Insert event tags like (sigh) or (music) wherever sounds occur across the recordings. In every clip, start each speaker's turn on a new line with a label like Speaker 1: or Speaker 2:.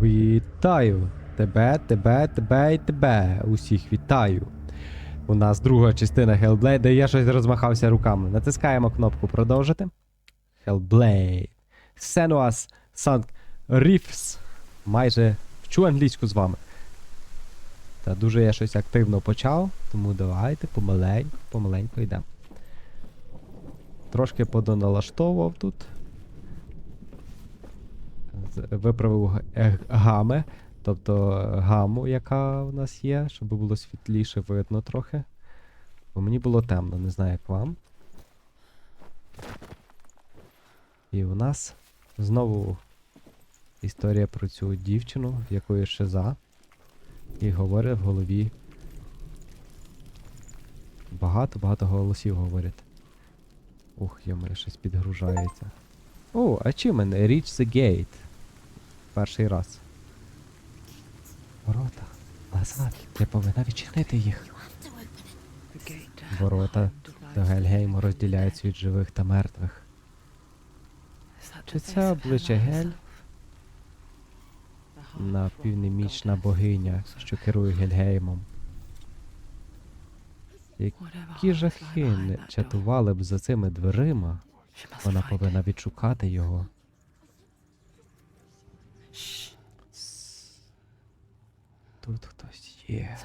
Speaker 1: Вітаю! Тебе, тебе, тебе і тебе. Усіх вітаю. У нас друга частина Hellblade, я щось розмахався руками. Натискаємо кнопку продовжити. Hellblade. Senua's Sank Riffs. Майже вчу англійську з вами. Та дуже я щось активно почав, тому давайте помаленьку, помаленьку йдемо. Трошки подоналаштовував тут. Виправив е, гами, тобто е, гаму, яка в нас є, щоб було світліше видно трохи. Бо мені було темно, не знаю як вам. І у нас знову історія про цю дівчину, в якої шиза. І говорить в голові. Багато-багато голосів говорять. Ух, йому щось підгружається. О, achievement, reach the gate. Перший раз. Ворота. Назад. Ти повинна відчинити їх. Ворота до Гельгейму розділяються від живих та мертвих. Чи це обличчя Гель? Напівнемічна богиня, що керує Гельгеймом. Які жахи не чатували б за цими дверима, вона повинна відшукати його. Тут хтось є.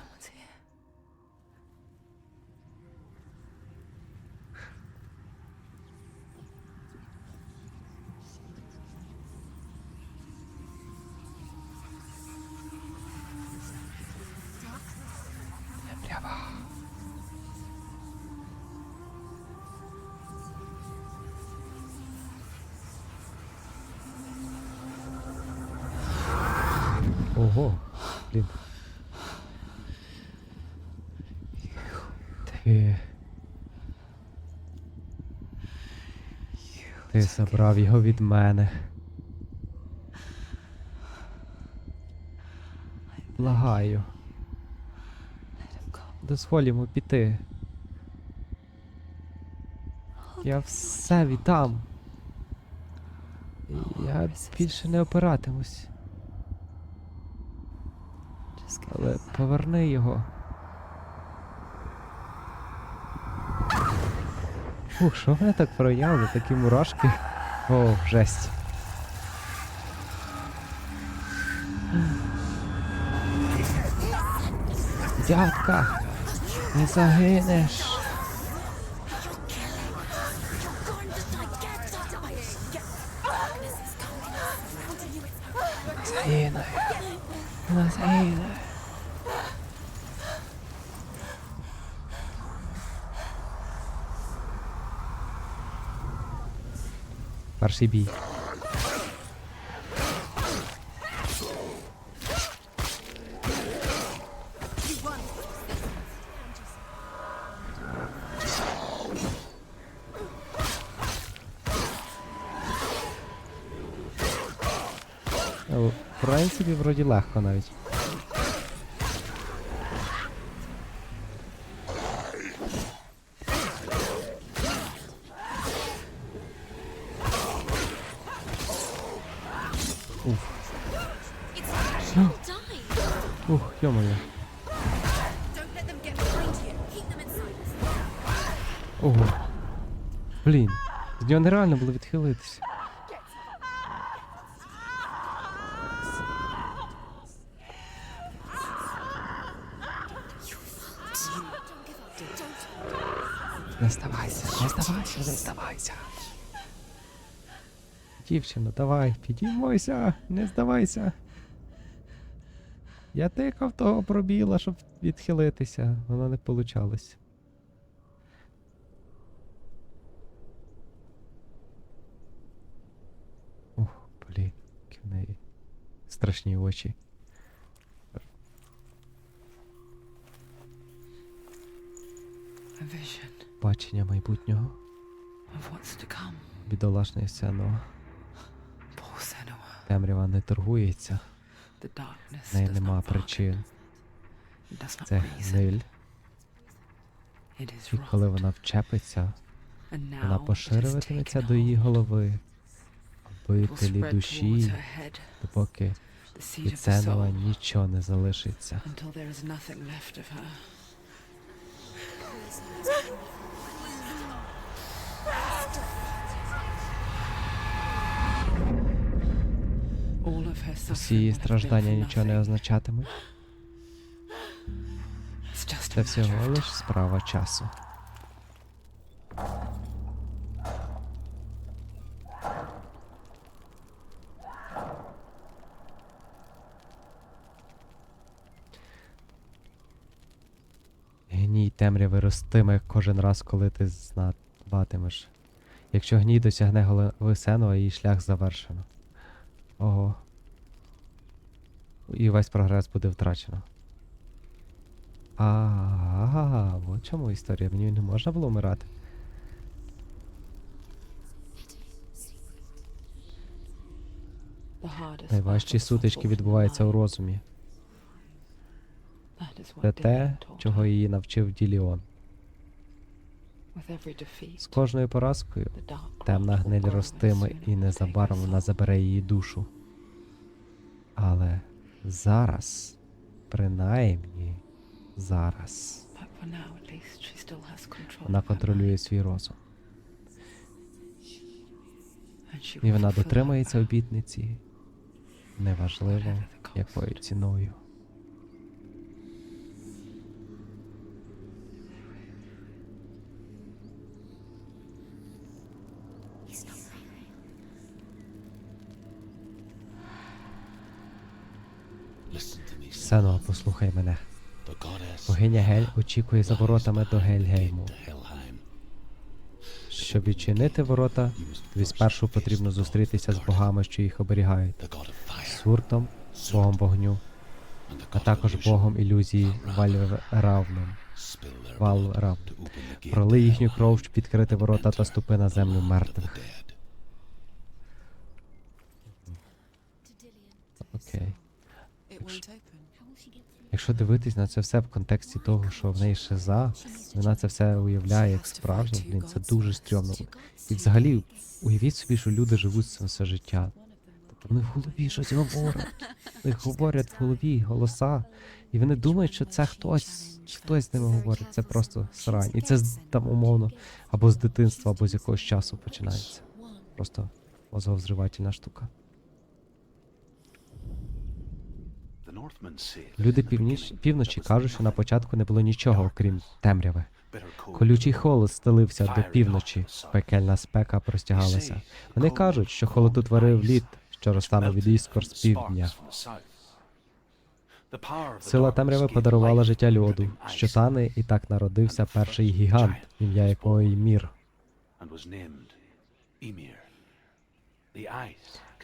Speaker 1: Ого, блін. Ти. Ти забрав його від мене. Благаю. Дозволь йому піти. Я все віддам. Я більше не опиратимусь. Але поверни його. Ух, що мене так проявили, такі мурашки. О, жесть. Дядька, не загинеш. Загинує. Вона загине. Перший бій. Е, В принципі, вроді легко навіть.
Speaker 2: In sight.
Speaker 1: Ого. Блін. З нього нереально було відхилитися. Не здавайся, не здавайся, не здавайся. Дівчино, давай, підіймойся, не здавайся. Я тикав того пробіла, щоб відхилитися, воно не получалось. Ух, блін, які в неї страшні очі. Бачення майбутнього, бідолашний сцену. Темрява не торгується, в неї нема причин. Це гниль, і коли вона вчепиться, вона поширюватиметься до її голови, обителі душі, допоки Від
Speaker 3: soul.
Speaker 1: нічого не залишиться.
Speaker 3: Been
Speaker 1: страждання нічого не означатимуть. Це всього лиш справа часу. Гній темряви ростиме кожен раз, коли ти знатимеш. Якщо гній досягне голови Сенова, її шлях завершено. Ого. І весь прогрес буде втрачено. А, от чому історія. Мені не можна було вмирати. Найважчі сутички відбуваються у розумі. Це те, чого її навчив Діліон. З кожною поразкою темна гниль ростиме і незабаром вона забере її душу. Але зараз, принаймні, зараз, вона контролює свій розум. І вона дотримається обітниці, неважливо, якою ціною. Сено, послухай мене. Богиня Гель очікує за воротами до Гельгейму. Щоб відчинити ворота, тобі спершу потрібно зустрітися з богами, що їх оберігають. Суртом, богом вогню, а також богом ілюзії Вальравном. Валрав. Проли їхню кров, щоб відкрити ворота та ступи на землю мертвих. Окей.
Speaker 3: Open.
Speaker 1: Якщо дивитись на це все в контексті того, що в неї шиза, вона це все уявляє як справжнє, блін, це дуже стрьомно. І взагалі, уявіть собі, що люди живуть з цим все життя. Тобто вони в голові щось говорять. Вони говорять в голові голоса. І вони думають, що це хтось, хтось з ними говорить. Це просто срань. І це там умовно або з дитинства, або з якогось часу починається. Просто мозговзривательна штука. Люди північ, півночі кажуть, що на початку не було нічого, окрім темряви. Колючий холод стелився до півночі, пекельна спека простягалася. Вони кажуть, що холод утворив лід, що розтанув від іскор з півдня. Сила темряви подарувала життя льоду, що тане, і так народився перший гігант, ім'я якого Ymir.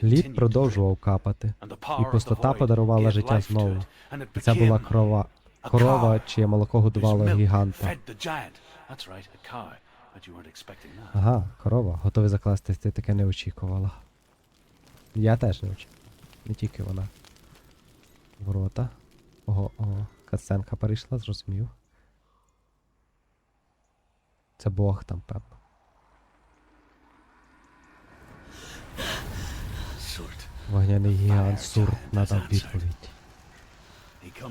Speaker 1: Лід продовжував капати, і пустота подарувала життя знову. І це була крова, корова, чиє молоко годувало гіганта. Ага, корова, готові закласти, ти таке не очікувала. Я теж не очікував. Не тільки вона. Ворота. Ого, ого. Касценка перейшла, зрозумів. Це Бог там, певно. Вогняний гігант Сурт надав відповідь.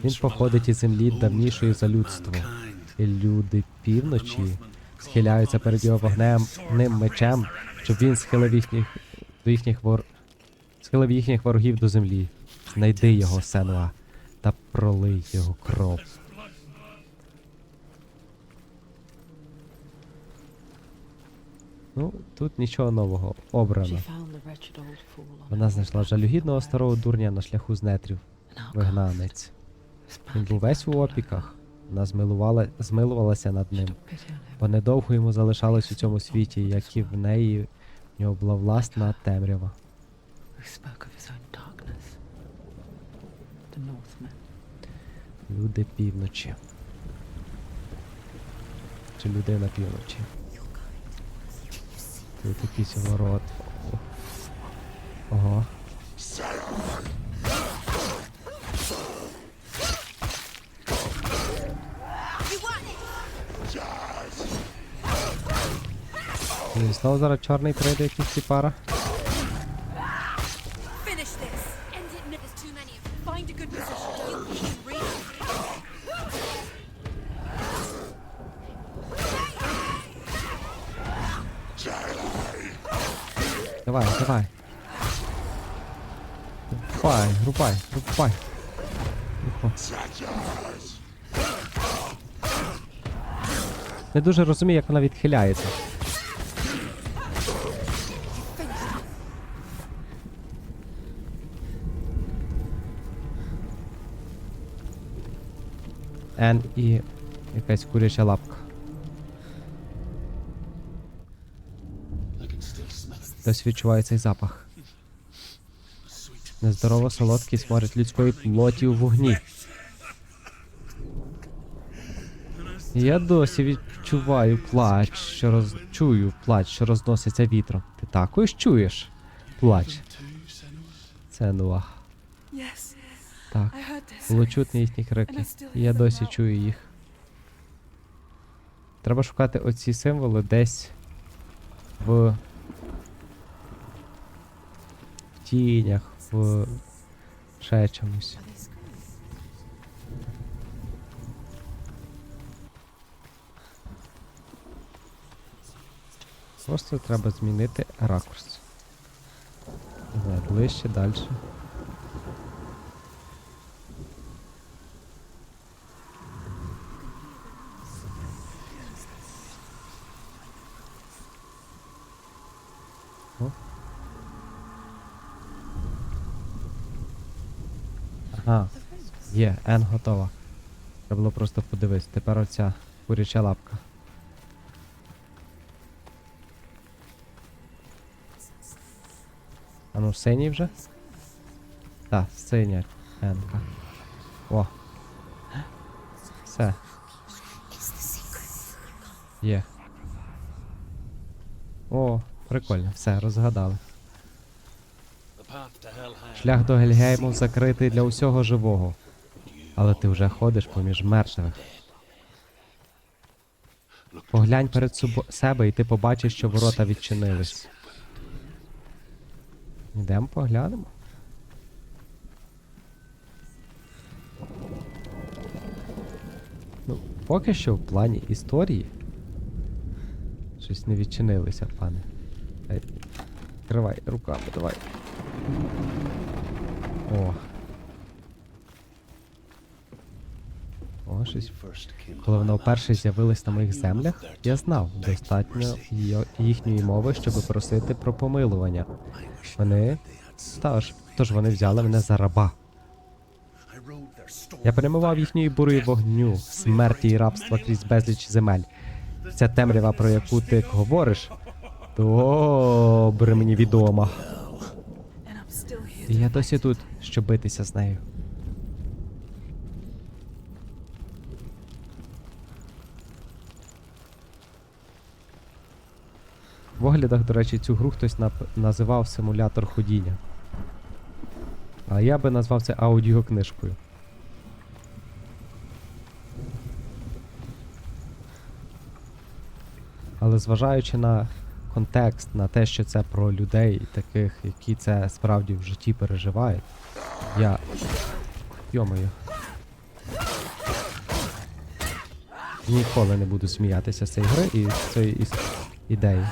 Speaker 1: Він походить із землі давнішої за людство. І люди півночі схиляються перед його вогнем ним мечем, щоб він схилив їхніх до їхніх вор... схилив їхніх ворогів до землі. Знайди його, Сенуа, та пролий його кров. Ну, тут нічого нового. Обрано. Вона знайшла жалюгідного старого дурня на шляху з нетрів, вигнанець. Він був весь у опіках. Вона змилувала, змилувалася над ним. Бо недовго йому залишалось у цьому світі, як і в неї в нього була власна темрява. Люди півночі. Чи люди на півночі? Тут якийсь ворот. Ого. Знову зараз чорний прийде якийсь пара. Рубай. Не дуже розумію, як вона відхиляється. Н і якась куряча лапка. Хтось відчуває цей запах. Нездорово солодкий сморід людської плоті у вогні. Я досі відчуваю плач, що роз... чую плач, що розноситься вітром. Ти також чуєш? Плач. Це Нуа. Так. Було чутно їхні крики. І я досі чую їх. Треба шукати оці символи десь в, в тінях, в ще чомусь. Просто треба змінити ракурс. Ближче, далі. Ага. Є, Н готова. Треба було просто подивитися. Тепер оця куряча лапка. А ну синій вже? Так, синя Енка. О. Все. Є. О, прикольно, все, розгадали. Шлях до Гельгейму закритий для усього живого. Але ти вже ходиш поміж мертвих. Поглянь перед себе і ти побачиш, що ворота відчинились. Йдемо поглянемо. Ну, поки що в плані історії. Щось не відчинилося, пане. Ей, Тривай руками, давай. О. О, щось. Коли вона вперше з'явилась на моїх землях, я знав достатньо їхньої мови, щоб просити про помилування. Вони. Тож, тож вони взяли мене за раба. Я перемивав їхньої бури вогню, смерті і рабства крізь безліч земель. Ця темрява, про яку ти говориш, добре мені відома. І я досі тут, щоб битися з нею. В оглядах, до речі, цю гру хтось називав симулятор ходіння. А я би назвав це аудіокнижкою. Але зважаючи на контекст, на те, що це про людей, таких, які це справді в житті переживають, я. Йомою. Ніколи не буду сміятися з цієї гри і з цієї ідеї.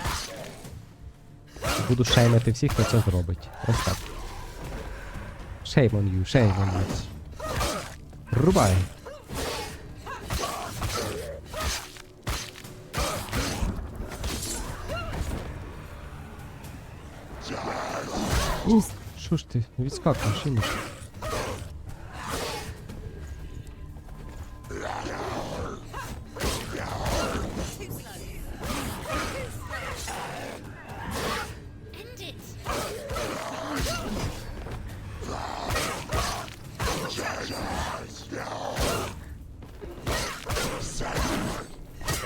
Speaker 1: Буду шеймити всіх, хто це зробить. Ось так. Shame on you, shame on you. Рубай. Що ж ти, відскакуєш, Іміш?
Speaker 2: End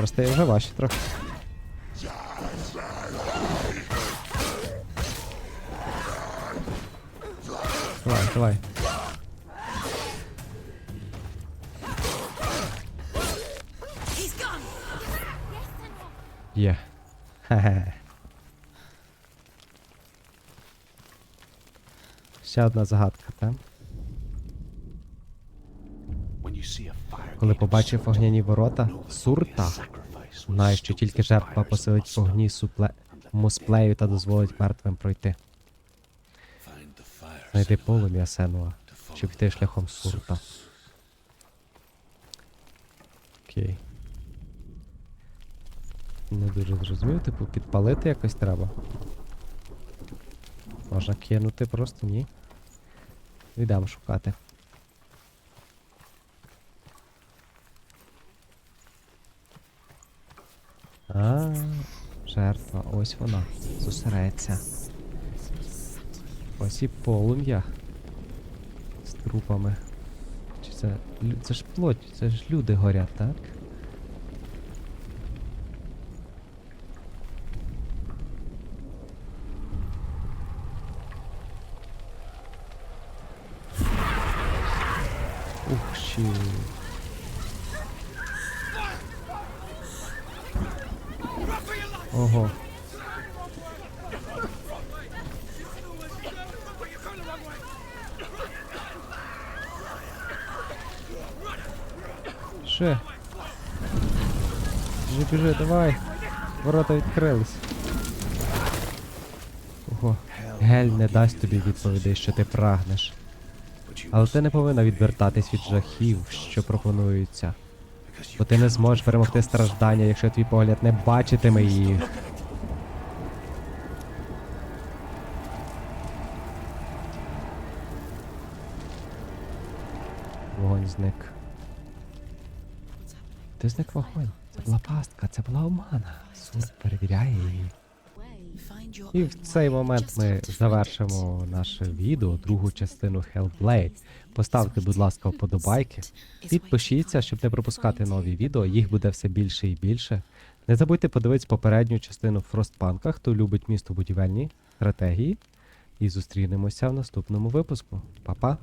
Speaker 1: Просто я вже важче трохи. Давай, давай. Є. (laughs) Ще одна загадка, так? Коли побачив вогняні ворота сурта, знає, що тільки жертва посилить вогні супле... мусплею та дозволить мертвим пройти.
Speaker 4: Senua,
Speaker 1: полум'я Сенуа, щоб йти шляхом сурта. Окей. Не дуже зрозумів, типу, підпалити якось треба. Можна кинути просто, ні. Йдемо шукати. А, жертва, ось вона. Зосереться. Ось і полум'я. З трупами. Чи це. Це ж плоть, це ж люди горять, так? Ух, щі. Ого. Ще. Біжи, біжи, давай. Ворота відкрились. Ого. Гель не дасть тобі відповідей, що ти прагнеш. Але ти не повинна відвертатись від жахів, що пропонуються. Бо ти не зможеш перемогти страждання, якщо твій погляд не бачитиме їх. Вогонь зник. Ти зник вогонь. Це була пастка, це була омана. Суд перевіряє її. І в цей момент ми завершимо наше відео, другу частину Hellblade. Поставте, будь ласка, вподобайки. Підпишіться, щоб не пропускати нові відео. Їх буде все більше і більше. Не забудьте подивитись попередню частину Frostpunk, хто любить містобудівельні стратегії. І зустрінемося в наступному випуску. Па-па!